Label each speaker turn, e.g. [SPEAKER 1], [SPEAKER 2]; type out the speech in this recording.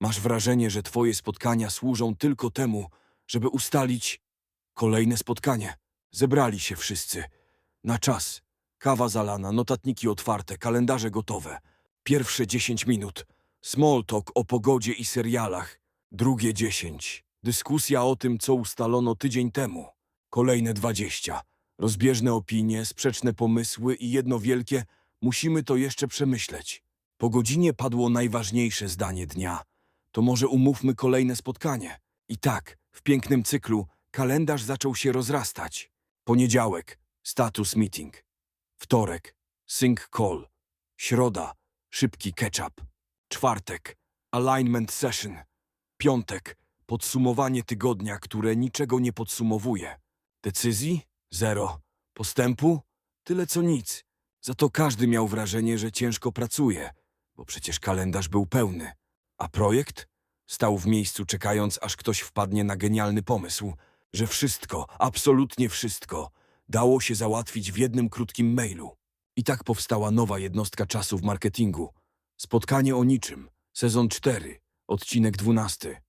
[SPEAKER 1] Masz wrażenie, że twoje spotkania służą tylko temu, żeby ustalić kolejne spotkanie. Zebrali się wszyscy. Na czas. Kawa zalana, notatniki otwarte, kalendarze gotowe. Pierwsze 10 minut. Small talk o pogodzie i serialach. Drugie 10. Dyskusja o tym, co ustalono tydzień temu. Kolejne 20. Rozbieżne opinie, sprzeczne pomysły i jedno wielkie musimy to jeszcze przemyśleć. Po godzinie padło najważniejsze zdanie dnia. To może umówmy kolejne spotkanie. I tak, w pięknym cyklu, kalendarz zaczął się rozrastać. Poniedziałek, status meeting. Wtorek, sync call. Środa, szybki catch-up. Czwartek, alignment session. Piątek, podsumowanie tygodnia, które niczego nie podsumowuje. Decyzji? Zero. Postępu? Tyle co nic. Za to każdy miał wrażenie, że ciężko pracuje, bo przecież kalendarz był pełny. A projekt? Stał w miejscu czekając, aż ktoś wpadnie na genialny pomysł, że wszystko, absolutnie wszystko, dało się załatwić w jednym krótkim mailu. I tak powstała nowa jednostka czasu w marketingu. Spotkanie o niczym. Sezon 4, odcinek 12.